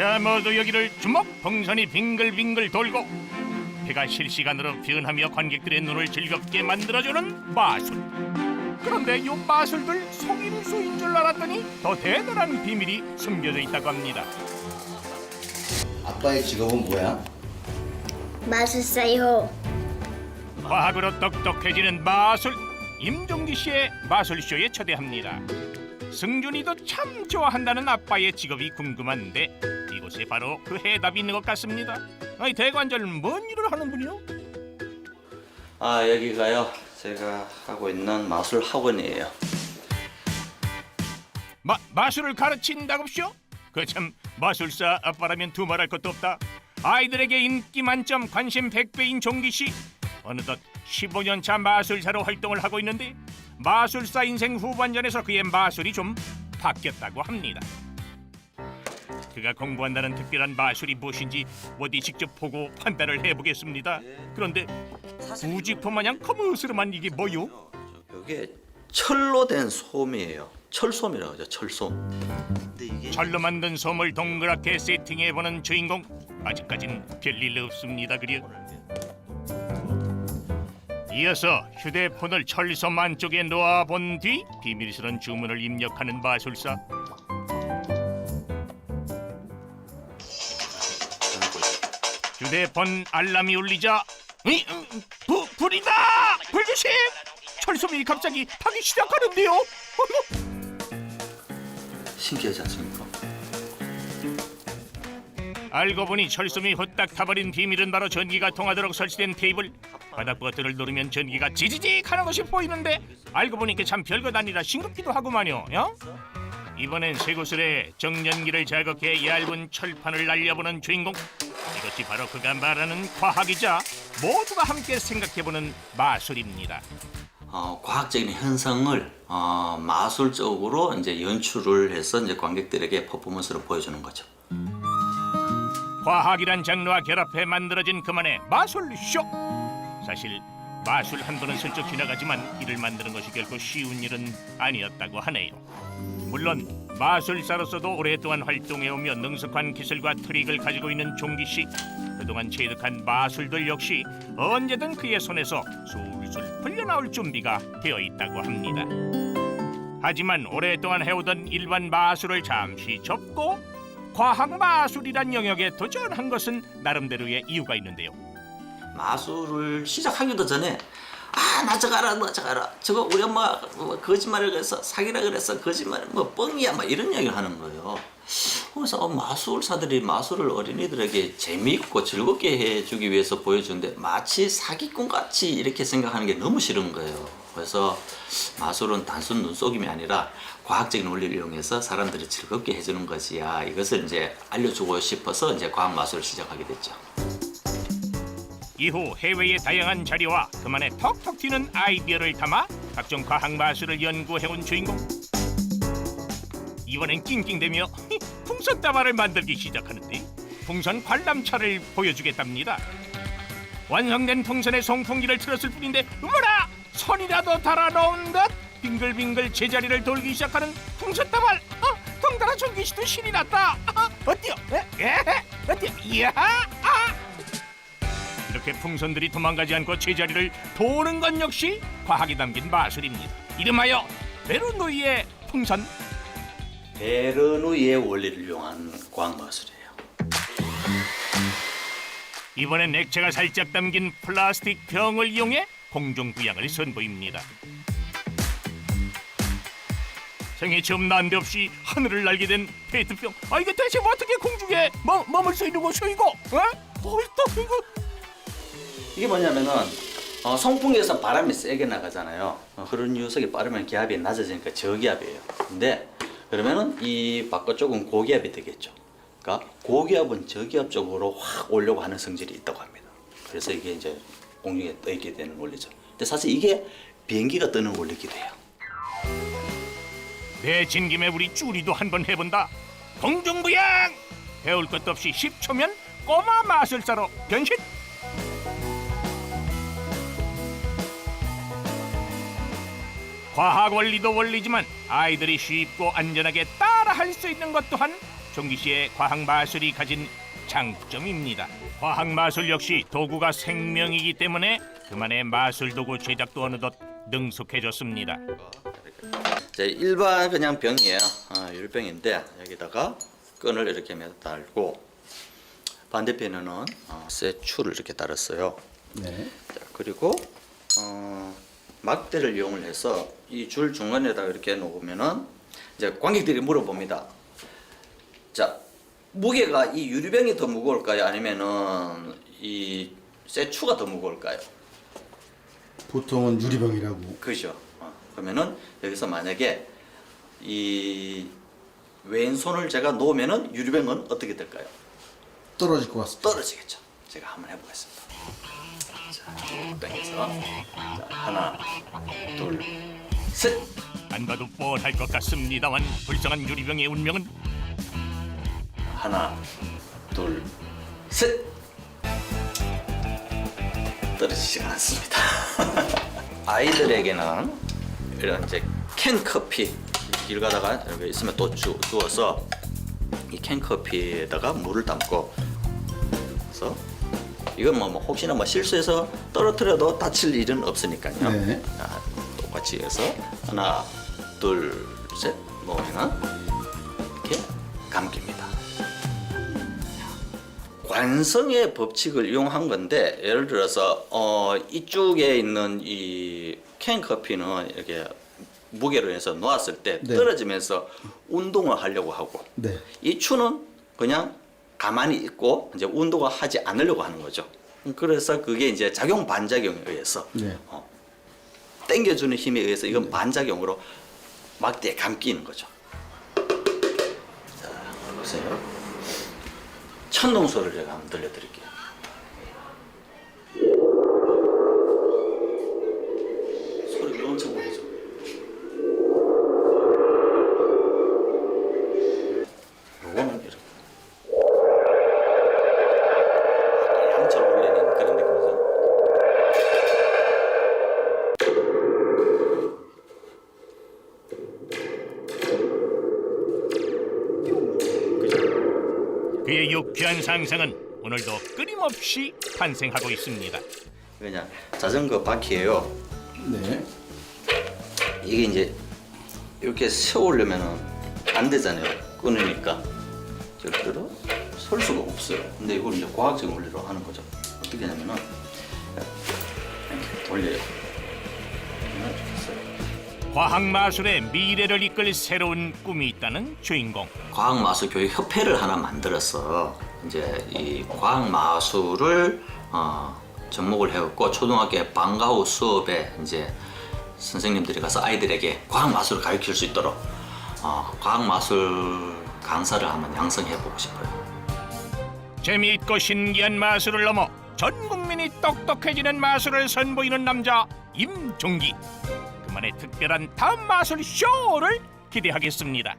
자 모두 여기를 주먹 풍선이 빙글빙글 돌고 배가 실시간으로 변하며 관객들의 눈을 즐겁게 만들어주는 마술 그런데 요 마술들 속임수인 줄 알았더니 더 대단한 비밀이 숨겨져 있다고 합니다 아빠의 직업은 뭐야? 마술사요. 과학으로 똑똑해지는 마술 임종기 씨의 마술쇼에 초대합니다. 승준이도 참 좋아한다는 아빠의 직업이 궁금한데 이곳에 바로 그 해답이 있는 것 같습니다. 아니 대관절 뭔 일을 하는 분이요? 아 여기가요 제가 하고 있는 마술 학원이에요 마, 마술을 가르친다고쇼? 그 참 마술사 아빠라면 두말할 것도 없다. 아이들에게 인기 만점 관심 100배인 종기 씨 어느덧 15년 차 마술사로 활동을 하고 있는데 마술사 인생 후반전에서 그의 마술이 좀 바뀌었다고 합니다. 그가 공부한다는 특별한 마술이 무엇인지 어디 직접 보고 판단을 해보겠습니다. 그런데 우직포 마냥 거무스름한 이게 뭐요? 이게 철로 된 솜이에요. 철솜이라고 하죠 철솜. 근데 이게 철로 만든 솜을 동그랗게 세팅해보는 주인공. 아직까진 별일 없습니다 그려. 이어서 휴대폰을 철솜 안쪽에 놓아본 뒤 비밀스런 주문을 입력하는 마술사 휴대폰 알람이 울리자 이, 음, 부, 불이다! 불규칙! 철솜이 갑자기 타기 시작하는데요 신기하지 않습니까? 알고 보니 철솜이 후딱 타버린 비밀은 바로 전기가 통하도록 설치된 테이블 바닥 버튼을 누르면 전기가 지지직 하는 것이 보이는데 알고 보니 이게 참 별것 아니라 싱겁기도 하구만요 요? 이번엔 쇠구슬에 정전기를 자극해 얇은 철판을 날려보는 주인공 이것이 바로 그가 말하는 과학이자 모두가 함께 생각해보는 마술입니다 어, 과학적인 현상을 어, 마술적으로 이제 연출을 해서 이제 관객들에게 퍼포먼스로 보여주는 거죠. 과학이란 장르와 결합해 만들어진 그만의 마술쇼. 사실 마술 한 번은 슬쩍 지나가지만 이를 만드는 것이 결코 쉬운 일은 아니었다고 하네요. 물론 마술사로서도 오랫동안 활동해오며 능숙한 기술과 트릭을 가지고 있는 종기 씨. 그동안 체득한 마술들 역시 언제든 그의 손에서 술술 풀려나올 준비가 되어 있다고 합니다. 하지만 오랫동안 해오던 일반 마술을 잠시 접고 과학 마술이란 영역에 도전한 것은 나름대로의 이유가 있는데요. 마술을 시작하기도 전에 아 나 저거 알아 나 저거 알아 저거 우리 엄마가 뭐 거짓말을 해서 사기라 그래서 거짓말 뭐 뻥이야 막 이런 얘기를 하는 거예요. 그래서 어, 마술사들이 마술을 어린이들에게 재미있고 즐겁게 해주기 위해서 보여주는데 마치 사기꾼 같이 이렇게 생각하는 게 너무 싫은 거예요. 그래서 마술은 단순 눈속임이 아니라 과학적인 원리를 이용해서 사람들이 즐겁게 해주는 것이야. 이것을 이제 알려주고 싶어서 이제 과학 마술을 시작하게 됐죠. 이후 해외의 다양한 자료와 그만의 톡톡 튀는 아이디어를 담아 각종 과학 마술을 연구해온 주인공. 이번엔 낑낑대며 풍선 다발을 만들기 시작하는데 풍선 관람차를 보여주겠답니다. 완성된 풍선에 송풍기를 틀었을 뿐인데 어머나 선이라도 달아놓은 것 빙글빙글 제자리를 돌기 시작하는 풍선 다발 어, 덩달아 종기 씨도 신이 났다 아, 어때요? 에? 에? 어때요? 이야 아! 이렇게 풍선들이 도망가지 않고 제자리를 도는 것 역시 과학이 담긴 마술입니다. 이름하여 베르노이의 풍선. 베르누이의 원리를 이용한 과학 마술이에요. 이번엔 액체가 살짝 담긴 플라스틱 병을 이용해 공중 부양을 선보입니다. 생애 처음 난데없이 하늘을 날게 된 페트병. 아 이게 대체 어떻게 공중에 머, 머물 수 있는 이거? 어? 어또 이거 이게 뭐냐면은 어, 송풍기에서 바람이 세게 나가잖아요. 어, 흐르는 유속이 빠르면 기압이 낮아지니까 저기압이에요. 근데 그러면은 이 바깥쪽은 고기압이 되겠죠. 그러니까 고기압은 저기압 쪽으로 확 오려고 하는 성질이 있다고 합니다. 그래서 이게 이제 공중에 떠 있게 되는 원리죠. 근데 사실 이게 비행기가 뜨는 원리기도 해요. 내진 김에 우리 쭈리도 한번 해본다. 공중부양! 배울 것도 없이 10초면 꼬마 마술사로 변신! 과학 원리도 원리지만 아이들이 쉽고 안전하게 따라할 수 있는 것 또한 종기 씨의 과학 마술이 가진 장점입니다. 과학 마술 역시 도구가 생명이기 때문에 그만의 마술 도구 제작도 어느덧 능숙해졌습니다. 제 일반 그냥 병이에요. 어, 율병인데 여기다가 끈을 이렇게 매어 달고 반대편에는 어, 쇠추를 이렇게 달았어요. 네. 자, 그리고 어, 막대를 이용을 해서 이 줄 중간에다 이렇게 놓으면은 이제 관객들이 물어봅니다. 자 무게가 이 유리병이 더 무거울까요? 아니면은 이 쇠추가 더 무거울까요? 보통은 유리병이라고. 그죠. 어, 그러면은 여기서 만약에 이 왼손을 제가 놓으면은 유리병은 어떻게 될까요? 떨어질 것 같습니다. 떨어지겠죠. 제가 한번 해보겠습니다. 자, 땡겨서 자, 하나, 둘, 셋. 안 봐도 뻔할 것 같습니다만 불쌍한 유리병의 운명은 하나, 둘, 셋. 떨어지지가 않습니다. 아이들에게는 이런 이제 캔 커피 길 가다가 여기 있으면 또 주, 주워서 이 캔 커피에다가 물을 담고 그래서 이건 뭐, 뭐 혹시나 뭐 실수해서 떨어뜨려도 다칠 일은 없으니까요. 네. 자, 똑같이 해서 하나, 둘, 셋 놓으면 이렇게 감깁니다. 관성의 법칙을 이용한 건데 예를 들어서 어, 이쪽에 있는 이 캔 커피는 이렇게 무게로 해서 놓았을 때 네. 떨어지면서 운동을 하려고 하고 네. 이 추는 그냥 가만히 있고 이제 운동을 하지 않으려고 하는 거죠. 그래서 그게 이제 작용 반작용에 의해서 네. 어, 당겨주는 힘에 의해서 이건 반작용으로 막대에 감기는 거죠. 자, 보세요. 천둥 소리를 제가 한번 들려드릴게요. 유쾌한 상상은 오늘도 끊임없이 탄생하고 있습니다. 그냥 자전거 바퀴예요. 네. 이게 이제 이렇게 세우려면은 안 되잖아요. 끊으니까 절대로 설 수가 없어요. 근데 이걸 이제 과학적 원리로 하는 거죠. 어떻게 하냐면은 이렇게 돌려요. 과학 마술의 미래를 이끌 새로운 꿈이 있다는 주인공. 과학마술교육협회를 하나 만들어서 이제 이 과학 마술을 어, 접목을 해갖고 초등학교 방과 후 수업에 이제 선생님들이 가서 아이들에게 과학 마술을 가르칠 수 있도록 어, 과학 마술 강사를 한번 양성해 보고 싶어요. 재미있고 신기한 마술을 넘어 전 국민이 똑똑해지는 마술을 선보이는 남자 임종기. 그만의 특별한 다음 마술 쇼를 기대하겠습니다.